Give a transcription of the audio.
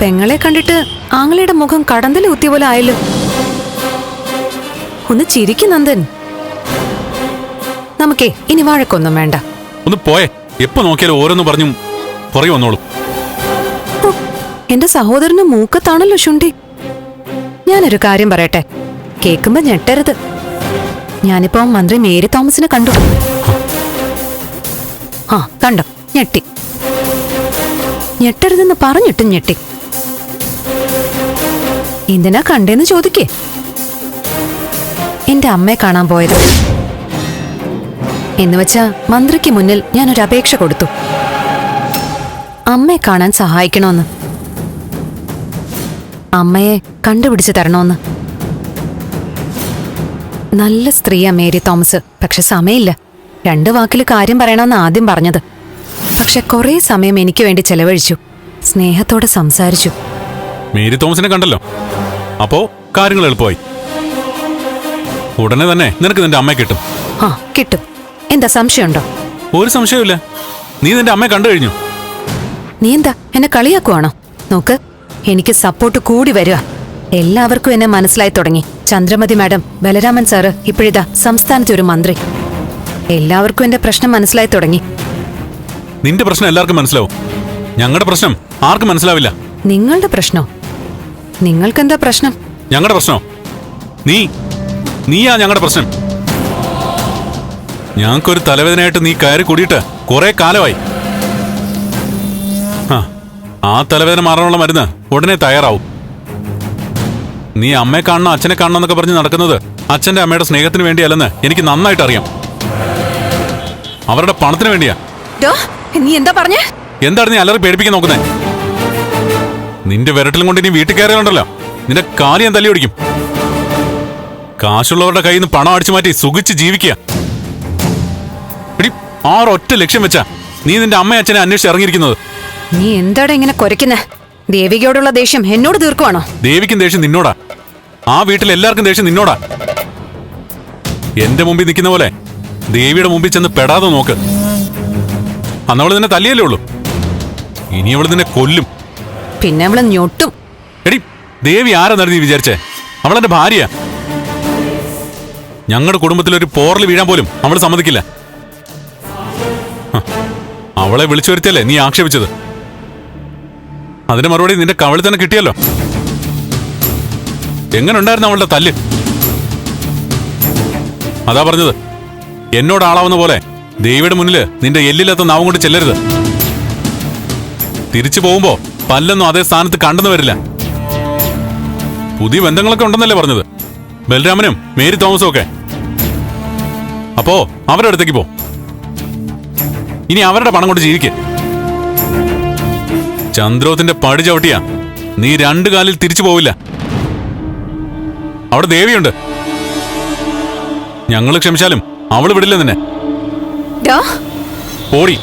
പെങ്ങളെ കണ്ടിട്ട് ആങ്ങളയുടെ മുഖം കടന്തൽ കുത്തിയ പോലെ ആയല്ലോ. ഒന്ന് ചിരിക്കും നന്ദൻ. നമുക്കേ ഇനി വാഴക്കൊന്നും വേണ്ട. ഒന്ന് പോയെ. എപ്പോ നോക്കിയാലും ഓരോന്ന് പറഞ്ഞു പുറകെ വന്നോളൂ. എന്റെ സഹോദരന് മൂക്കത്താണല്ലോ ശുണ്ടി. ഞാനൊരു കാര്യം പറയട്ടെ. കേൾക്കുമ്പോ ഞെട്ടരുത്. ഞാനിപ്പോ മന്ത്രി മേരി തോമസിനെ കണ്ടു. ആ കണ്ടോ? ഞെട്ടി. ഞെട്ടരുതെന്ന് പറഞ്ഞിട്ടും ഞെട്ടി. എന്തിനാ കണ്ടേന്ന് ചോദിക്കേ. എന്റെ അമ്മയെ കാണാൻ പോയത്. എന്നുവെച്ചാ മന്ത്രിക്ക് മുന്നിൽ ഞാനൊരു അപേക്ഷ കൊടുത്തു. അമ്മയെ കാണാൻ സഹായിക്കണമെന്ന് അമ്മയെ കണ്ടുപിടിച്ച് തരണമെന്ന് നല്ല സ്ത്രീയാ മേരി തോമസ്. പക്ഷെ സമയമില്ല. രണ്ട് വാക്കിൽ കാര്യം പറയണമെന്ന് ആദ്യം പറഞ്ഞത്. പക്ഷെ കുറേ സമയം എനിക്ക് വേണ്ടി ചെലവഴിച്ചു. സ്നേഹത്തോടെ സംസാരിച്ചു. മേരി തോമസിനെ കണ്ടല്ലോ. അപ്പോ കാര്യങ്ങൾ എളുപ്പമായി. ഉടനെ തന്നെ നിനക്ക് നിന്റെ അമ്മയെ കിട്ടും. ആ കിട്ടും. എന്താ സംശയമുണ്ടോ? ഒരു സംശയമില്ല നീ നിന്റെ അമ്മയെ കണ്ടു കഴിഞ്ഞു? നീ എന്താ എന്നെ കളിയാക്കുവാണോ? നോക്ക് എനിക്ക് സപ്പോർട്ട് കൂടി വരിക. എല്ലാവർക്കും എന്നെ മനസ്സിലായി തുടങ്ങി. ചന്ദ്രമതി മാഡം ബലരാമൻ സാറ് ഇപ്പോഴിതാ സംസ്ഥാനത്തെ ഒരു മന്ത്രി. എല്ലാവർക്കും എന്റെ പ്രശ്നം മനസ്സിലായി തുടങ്ങി. നിന്റെ പ്രശ്നം എല്ലാവർക്കും മനസ്സിലാവും. ഞങ്ങളുടെ പ്രശ്നം ആർക്കും മനസ്സിലാവില്ല. നിങ്ങളുടെ പ്രശ്നോ? നിങ്ങൾക്കെന്താ പ്രശ്നം? ഞങ്ങളുടെ പ്രശ്നോ? നീ നീയാ ഞങ്ങളുടെ പ്രശ്നം. ഞങ്ങൾക്കൊരു തലവേദനയായിട്ട് നീ കയറി കൂടിയിട്ട് കുറെ കാലമായി. ആ, തലവേദന മാറാനുള്ള മരുന്ന് ഉടനെ തയ്യാറാവും. നീ അമ്മയെ കാണണം അച്ഛനെ കാണണം എന്നൊക്കെ പറഞ്ഞ് നടക്കുന്നത് അച്ഛന്റെ അമ്മയുടെ സ്നേഹത്തിന് വേണ്ടിയല്ലെന്ന് എനിക്ക് നന്നായിട്ട് അറിയാം അവരുടെ പണത്തിന് വേണ്ടിയാ. നീ എന്താ പറഞ്ഞേ? എന്താണ് നീ അലറി പേടിപ്പിക്കാൻ നോക്കുന്നേ? നിന്റെ വിരട്ടിലും കൊണ്ട് ഇനി വീട്ടിൽ കയറിയാലുണ്ടല്ലോ. നിന്റെ കാലി ഞാൻ തല്ലി ഓടിക്കും. കാശുള്ളവരുടെ കയ്യിൽ നിന്ന് പണം അടിച്ചു മാറ്റി സുഖിച്ച് ജീവിക്കുക. ആറൊറ്റ ലക്ഷ്യം വെച്ചാ നീ നിന്റെ അമ്മ അച്ഛനെ അന്വേഷിച്ച് ഇറങ്ങിയിരിക്കുന്നത്. നീ എന്താടാ ഇങ്ങനെ കുരയ്ക്കുന്നേ? ദേവികയോടുള്ള ദേഷ്യം എന്നോട് തീർക്കുവാണോ? ദേവിക്കും ദേഷ്യം നിന്നോടാ. ആ വീട്ടിൽ എല്ലാവർക്കും ദേഷ്യം നിന്നോടാ. എന്റെ മുമ്പിൽ നിൽക്കുന്ന പോലെ ദേവിയുടെ മുമ്പിൽ ചെന്ന് പെടാതെ നോക്ക്. അന്നവൾ നിന്നെ തല്ലിയല്ലേ ഉള്ളൂ. ഇനി അവൾ നിന്നെ കൊല്ലും. പിന്നെ അവളെ ഞൊട്ടും. എടി ദേവി ആരെന്നാണ് നീ വിചാരിച്ചേ? അവളെന്റെ ഭാര്യ. ഞങ്ങളുടെ കുടുംബത്തിൽ ഒരു പോറൽ വീഴാൻ പോലും അവൾ സമ്മതിക്കില്ല. അവളെ വിളിച്ചു വരുത്തിയല്ലേ നീ ആക്ഷേപിച്ചത്? അതിന്റെ മറുപടി നിന്റെ കവളിൽ തന്നെ കിട്ടിയല്ലോ. എങ്ങനെ ഉണ്ടായിരുന്നു അവളുടെ തല്ല്? അതാ പറഞ്ഞത്. എന്നോട് ആളാവുന്ന പോലെ ദേവിയുടെ മുന്നിൽ നിന്റെ എല്ലില്ലാത്ത നാവും കൊണ്ട് ചെല്ലരുത്. തിരിച്ചു പോകുമ്പോ പല്ലൊന്നും അതേ സ്ഥാനത്ത് കണ്ടെന്ന് വരില്ല. പുതിയ ബന്ധങ്ങളൊക്കെ ഉണ്ടെന്നല്ലേ പറഞ്ഞത്. ബലരാമനും മേരി തോമസും ഒക്കെ അപ്പോ അവരുടെ അടുത്തേക്ക് പോ. ഇനി അവരുടെ പണം കൊണ്ട് ജീവിക്കേ. ചന്ദ്രോത്തിന്റെ പടി ചവിട്ടിയാ നീ രണ്ടു കാലിൽ തിരിച്ചു പോവില്ല. അവിടെ ദേവിയുണ്ട്. ഞങ്ങൾ ക്ഷമിച്ചാലും അവൾ വിടില്ല നിന്നെ. ഓടി.